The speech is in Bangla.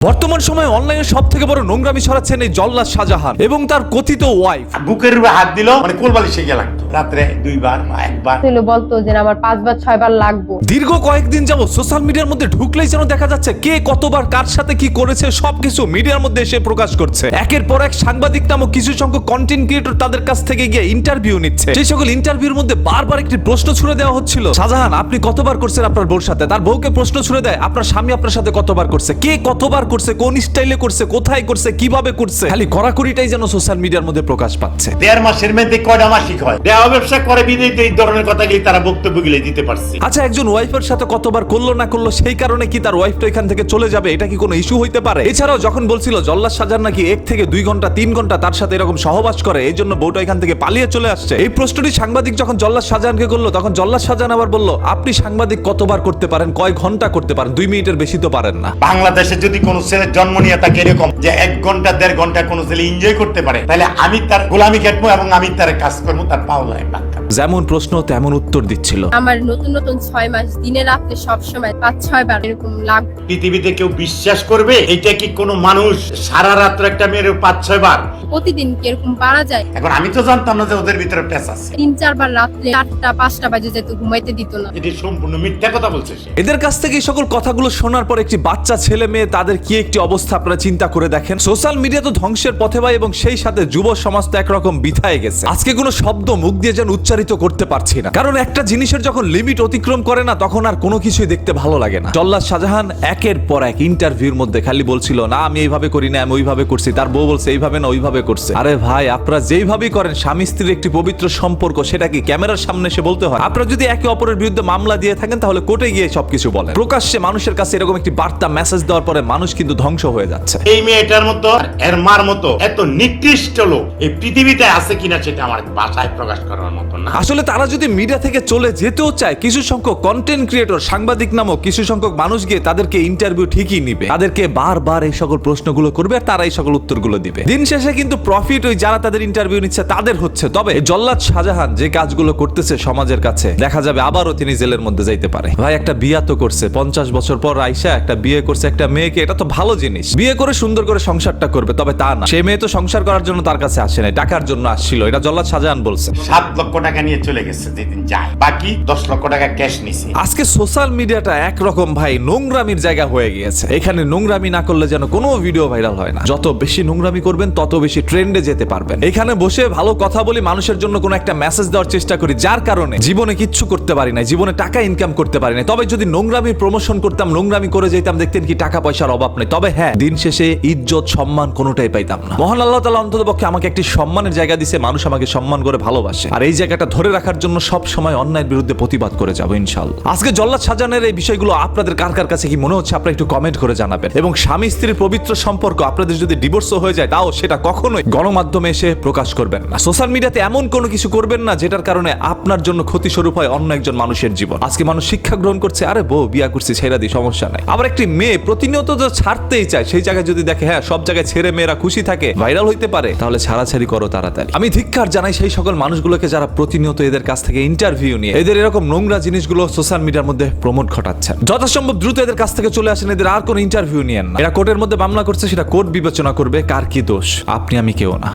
বর্তমান সময়ে অনলাইনে সব থেকে বড় নোংরামি ছড়াচ্ছেন এই জল্লাদ শাহজাহান এবং তার কথিত ওয়াইফ বুকের উপরে হাত দিল মানে কোলবালিশে গিয়ে লাগতো রাত্রে দুইবার একবার। ছিল বলতো যে আমার পাঁচবার ছয়বার লাগবো। দীর্ঘ কয়েকদিন যাবত সোশ্যাল মিডিয়ার মধ্যে ঢুকলেই যেন দেখা যাচ্ছে কে কতবার কার সাথে কি করেছে সবকিছু মিডিয়ার মধ্যে এসে প্রকাশ করছে। একের পর এক সাংবাদিক নামক কিছু সংখ্যক কন্টেন্ট ক্রিয়েটর তাদের কাছ থেকে গিয়ে ইন্টারভিউ নিচ্ছে। সেই সকল ইন্টারভিউর মধ্যে বারবার একটি প্রশ্ন ছুড়ে দেওয়া হচ্ছিল শাহজাহান আপনি কতবার করছেন আপনার বউর সাথে? তার বউকে প্রশ্ন ছুড়ে দেয় আপনার স্বামী আপনার সাথে কতবার করছে? কে কতবার করছে কোন স্টাইলে করছে কোথায় করছে কীভাবে করছে খালি কড়াকড়িটাই যেন সোশ্যাল মিডিয়ার মধ্যে প্রকাশ পাচ্ছে। দেড় মাসের মধ্যে কয়টা মাসিক হয়? দেওয়া ব্যবসা করে বিদেই তো এই ধরনের কথাগুলি তারা বক্তব্যগুলি দিতে পারছে। আচ্ছা একজন ওয়াইফের সাথে কতবার করল না করল সেই কারণে কি তার ওয়াইফটা এখান থেকে চলে যাবে? এটা কি কোনো ইস্যু হইতে পারে? এছাড়াও যখন বলছিল জল্লাদ সাজার নাকি এক থেকে দুই ঘণ্টা তিন ঘণ্টা তার সাথে এরকম সহবাস করে এই জন্য বউটা এখান থেকে পালিয়ে চলে আসছে। এই প্রশ্নটি সাংবাদিক যখন জল্লাদ শাহজাহানকে করল তখন জল্লাদ সাজান আবার বলল আপনি সাংবাদিক কতবার করতে পারেন? কয় ঘণ্টা করতে পারেন? দুই মিনিটের বেশি তো পারেন না। বাংলাদেশে যদি কোনো ছেলের জন্ম নিয়ে তাকে এরকম যে এক ঘণ্টা, দেড় ঘণ্টা কোনো ছেলে এনজয় করতে পারে, তাহলে আমি তার গোলামি কাটবো এবং আমি তার কাজ করব, তার পাওয়া যায় লাগে যেমন প্রশ্ন তেমন উত্তর দিচ্ছিল। আমার নতুন নতুন ছয় মাস দিনে রাত্রে সব সময় পাঁচ ছয় বার এরকম লাগবে পৃথিবীতে কেউ বিশ্বাস করবে? এটা কি কোনো মানুষ? সারা রাত্র একটা মেয়ের পাঁচ ছয় বার? প্রতিদিন কি এরকম পারা যায়? এখন আমি তো জানতাম না যে ওদের ভিতরে প্যাস আছে। তিন চারবার রাত্রে চারটা পাঁচটা বাজে যেত ঘুমাইতে দিত না। এটি সম্পূর্ণ মিথ্যা কথা বলছে সে। এদের কাছ থেকে এই সকল কথাগুলো শোনার পর একটি বাচ্চা ছেলে মেয়ে তাদের কি একটি অবস্থা আপনারা চিন্তা করে দেখেন? সোশ্যাল মিডিয়া তো ধ্বংসের পথে ভাই এবং সেই সাথে যুব সমাজ তো একরকম বিথায় গেছে। আজকে কোনো শব্দ মুখ দিয়ে যেন উচ্চারিত করতে পারছি না। কারণ একটা জিনিসের যখন লিমিট অতিক্রম করে না, তখন আর কোনো কিছুই দেখতে ভালো লাগে না। জল্লাদ শাহজাহান একের পর এক ইন্টারভিউর মধ্যে খালি বলছিল, না, আমি এইভাবে করি না আমি ওইভাবে করছি। তার বউ বলছে, এইভাবে না, ওইভাবে করছে। আরে ভাই, আপনারা যেইভাবেই করেন, স্বামী স্ত্রীর একটি পবিত্র সম্পর্ক, সেটা কি ক্যামেরার সামনে এসে বলতে হয়? আপনারা যদি একে অপরের বিরুদ্ধে মামলা দিয়ে থাকেন, তাহলে কোর্টে গিয়ে সবকিছু বলেন। প্রকাশ্যে মানুষের কাছে এরকম একটি বার্তা মেসেজ দেওয়ার পরে মানুষ কিন্তু ধ্বংস হয়ে যাচ্ছে। এই মেয়েটার মতো এর মার মতো এত নিকৃষ্ট লোক এই পৃথিবীতে আছে কিনা, সেটা আমার ভাষায় প্রকাশ করার মতো না। আসলে তারা যদি মিডিয়া থেকে চলে যেতেও চায়, কিছু সংখ্যক কন্টেন্ট ক্রিয়েটর সাংবাদিক নামক কিছু সংখ্যক মানুষ গিয়ে তাদেরকে ইন্টারভিউ ঠিকই নিবে। তাদেরকে বারবার এই সকল প্রশ্নগুলো করবে আর তারা এই সকল উত্তরগুলো দিবে। দিন শেষে কিন্তু প্রফিট ওই যারা তাদের ইন্টারভিউ নিচ্ছে তাদের হচ্ছে। তবে জল্লাদ শাহজাহান যে কাজগুলো করতেছে সমাজের কাছে, দেখা যাবে আবারও তিনি জেলের মধ্যে যাইতে পারে। ভাই, একটা বিয়া তো করছে, পঞ্চাশ বছর পর আইসা একটা বিয়ে করছে একটা মেয়েকে, এটা তো ভালো জিনিস। বিয়ে করে সুন্দর করে সংসারটা করবে, তবে তা না। সে মেয়ে তো সংসার করার জন্য তার কাছে আসে নাই টাকার জন্য আসছিল, এটা জল্লাদ শাহজাহান বলছে। সাত লক্ষ টাকা নিয়ে চলে গেছে, যেদিন যায়। বাকি দশ লক্ষ টাকা ক্যাশ নিছে। আজকে সোশ্যাল মিডিয়াটা একরকম ভাই নোংরামির জায়গা হয়ে গিয়েছে। এখানে নোংরামি না করলে যেন কোনো ভিডিও ভাইরাল হয় না। যত বেশি নোংরামি করবেন, তত বেশি ট্রেন্ডে যেতে পারবেন। এখানে বসে ভালো কথা বলি, মানুষের জন্য কোনো একটা মেসেজ দেওয়ার চেষ্টা করি, যার কারণে জীবনে কিচ্ছু করতে পারি না জীবনে টাকা ইনকাম করতে পারি না তবে যদি নোংরামির প্রমোশন করতাম, নোংরামি করে যেতাম, দেখতেন কি টাকা পয়সার অভাব নেই। তবে হ্যাঁ দিন শেষে ইজ্জত, সম্মান কোনোটাই পাইতাম না। মহান আল্লাহ তালা অন্তত পক্ষে আমাকে একটি সম্মানের জায়গা দিছে, মানুষ আমাকে সম্মান করে ভালোবাসে। আর এই জায়গাটা ধরে রাখার জন্য সব সময় অন্যায়ের বিরুদ্ধে প্রতিবাদ করে যাব ইনশাল্লাহ আজকে জল্লাদ সাজানের এই বিষয়গুলো আপনাদের কার কার কাছে কি মনে হচ্ছে, আপনারা একটু কমেন্ট করে জানাবেন। এবং স্বামী স্ত্রীর পবিত্র সম্পর্ক, আপনাদের যদি ডিভোর্সও হয়ে যায়, তাও সেটা কখনোই গণমাধ্যমে এসে প্রকাশ করবেন না। সোশ্যাল মিডিয়াতে এমন কোনো কিছু করবেন না, যেটার কারণে আপনার জন্য ক্ষতি স্বরূপ হয় অন্য একজন মানুষের জীবন। আজকে মানুষ শিক্ষা গ্রহণ করছে, আরে বউ, বিয়া করছি, ছেড়া দিই, সমস্যা নাই। আবার একটি মেয়ে প্রতিনিয়ত তো ছাড়তেই চায়, সেই জায়গায় যদি দেখে হ্যাঁ সব জায়গায় ছেড়ে মেয়েরা খুশি থাকে, ভাইরাল হইতে পারে, তাহলে ছাড়াছাড়ি করো তাড়াতাড়ি। আমি ধিক্কার জানাই সেই সকল মানুষগুলোকে যারা প্রতিনিয়ত এদের কাছ থেকে ইন্টারভিউ নিয়ে। এদের এরকম নোংরা জিনিসগুলো সোশ্যাল মিডিয়ার মধ্যে প্রমোট ঘটাচ্ছেন। যথাসম্ভব দ্রুত এদের কাছ থেকে চলে আসেন, এদের আর কোনো ইন্টারভিউ নিয়েন না। এরা কোর্টের মধ্যে মামলা করছে, সেটা কোর্ট বিবেচনা করবে, কার কি দোষ? আপনি, আমি কেউ না।